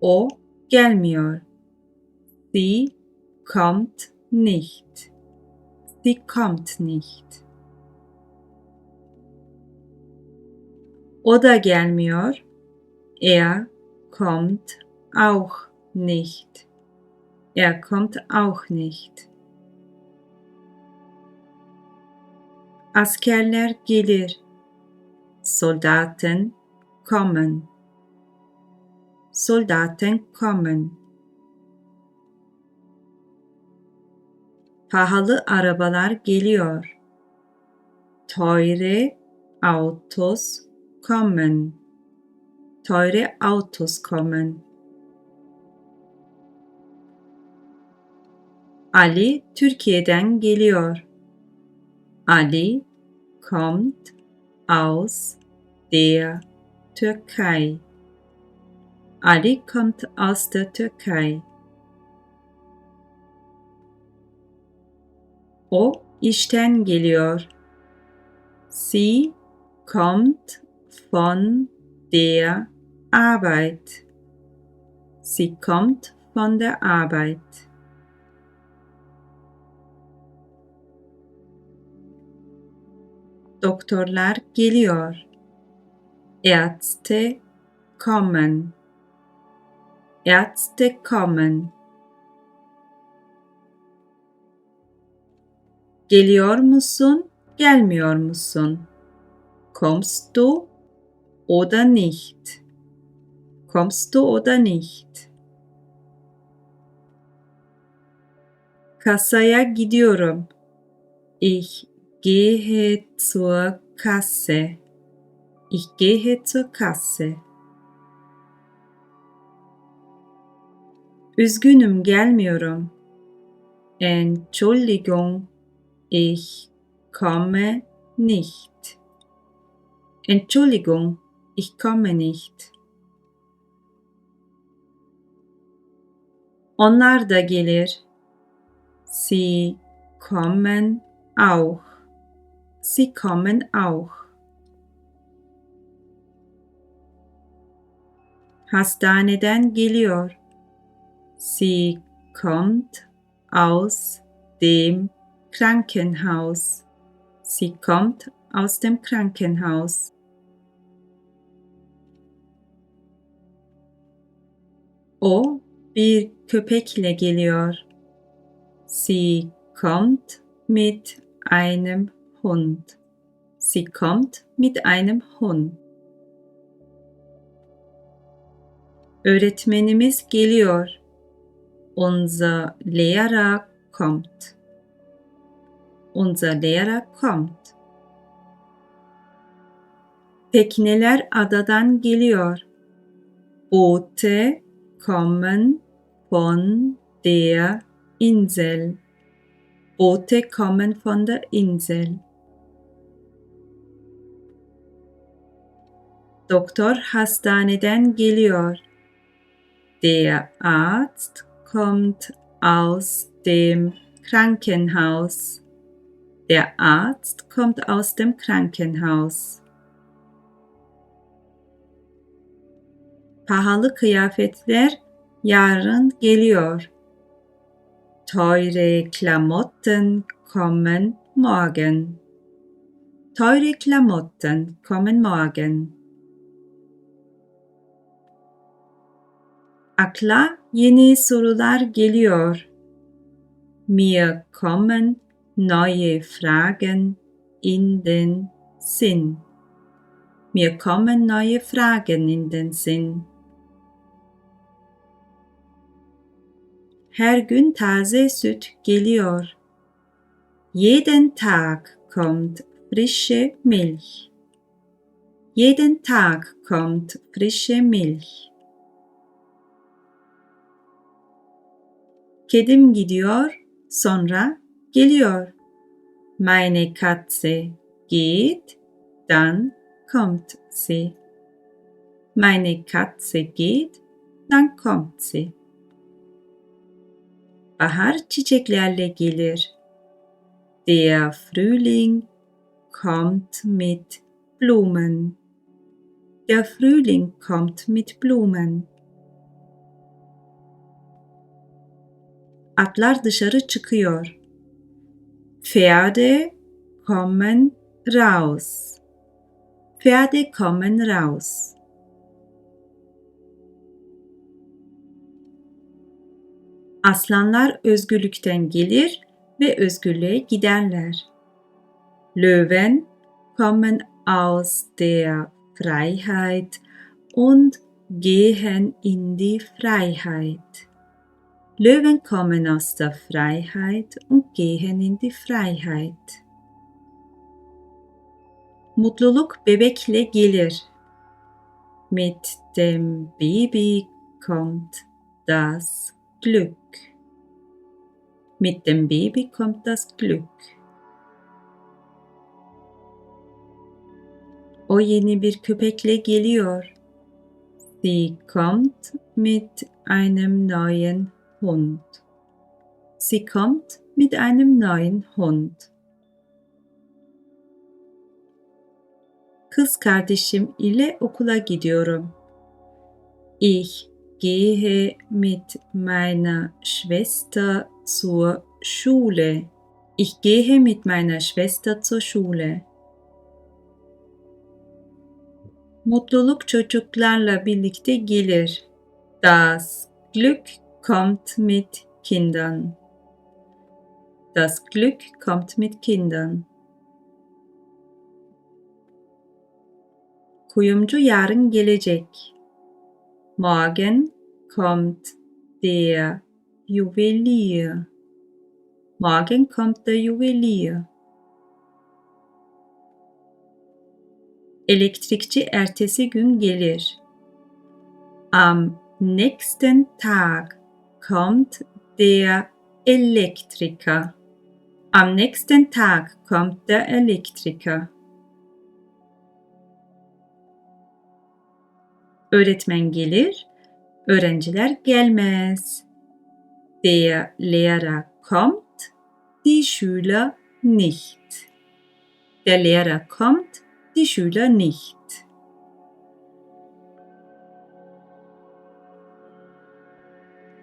O gelmiyor. Sie kommt nicht. Sie kommt nicht. O da gelmiyor. Er kommt auch nicht. Er kommt auch nicht. Askerler gelir. Soldaten kommen. Soldaten kommen. Pahalı arabalar geliyor. Teure Autos kommen. Teure Autos kommen. Ali Türkiye'den geliyor. Ali kommt aus der Türkei. Ali kommt aus der Türkei. O işten geliyor. Sie kommt von der Arbeit. Sie kommt von der Arbeit. Doktorlar geliyor. Ärzte kommen. Ärzte kommen. Geliyor musun, gelmiyor musun? Kommst du oder nicht? Kommst du oder nicht? Kasaya gidiyorum. Ich gehe zur Kasse. Ich gehe zur Kasse. Üzgünüm gelmiyorum. Entschuldigung, ich komme nicht. Entschuldigung, ich komme nicht. Onlar da gelir. Sie kommen auch. Sie kommen auch. Hastaneden geliyor. Sie kommt aus dem Krankenhaus. Sie kommt aus dem Krankenhaus. O bir köpekle geliyor. Sie kommt mit einem Hund. Sie kommt mit einem Hund. Öğretmenimiz geliyor. Unser Lehrer kommt. Unser Lehrer kommt. Tekneler adadan geliyor. Boote kommen von der Insel. Boote kommen von der Insel. Doktor hastaneden geliyor. Der Arzt kommt aus dem Krankenhaus. Der Arzt kommt aus dem Krankenhaus. Pahalı kıyafetler yarın geliyor. Teure Klamotten kommen morgen. Teure Klamotten kommen morgen. Akla yeni sorular geliyor. Mir kommen neue Fragen in den Sinn. Mir kommen neue Fragen in den Sinn. Her gün taze süt geliyor. Jeden Tag kommt frische Milch. Jeden Tag kommt frische Milch. Kedim gidiyor, sonra geliyor. Meine Katze geht, dann kommt sie. Meine Katze geht, dann kommt sie. Bahar çiçeklerle gelir. Der Frühling kommt mit Blumen. Der Frühling kommt mit Blumen. Atlar dışarı çıkıyor. Pferde kommen raus. Pferde kommen raus. Aslanlar özgürlükten gelir ve özgürlüğe giderler. Löwen kommen aus der Freiheit und gehen in die Freiheit. Löwen kommen aus der Freiheit und gehen in die Freiheit. Mutluluk bebekle gelir. Mit dem Baby kommt das Glück. Mit dem Baby kommt das Glück. O yeni bir köpekle geliyor. Sie kommt mit einem neuen Hund. Sie kommt mit einem neuen Hund. Kız kardeşim ile okula gidiyorum. Ich gehe mit meiner Schwester zur Schule. Ich gehe mit meiner Schwester zur Schule. Mutluluk çocuklarla birlikte gelir. Das Glück kommt mit Kindern. Das Glück kommt mit Kindern. Kuyumcu yarın gelecek. Morgen kommt der Juwelier. Morgen kommt der Juwelier. Elektrikçi ertesi gün gelir. Am nächsten Tag kommt der Elektriker. Am nächsten Tag kommt der Elektriker. Öğretmen gelir, öğrenciler gelmez. Der Lehrer kommt, die Schüler nicht. Der Lehrer kommt, die Schüler nicht.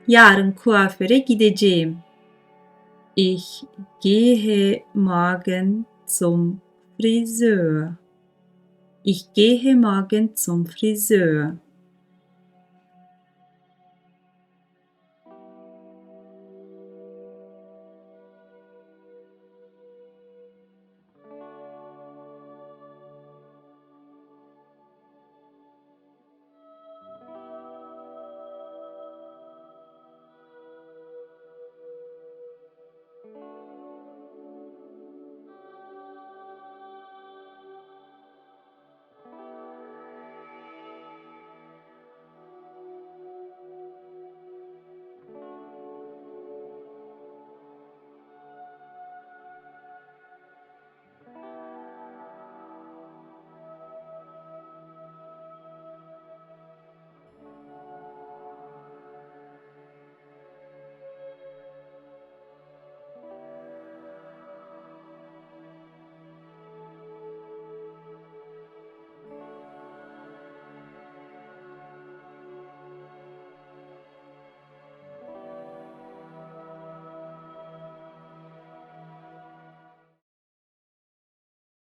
Yarın kuaföre gideceğim. Ich gehe morgen zum Friseur. Ich gehe morgen zum Friseur.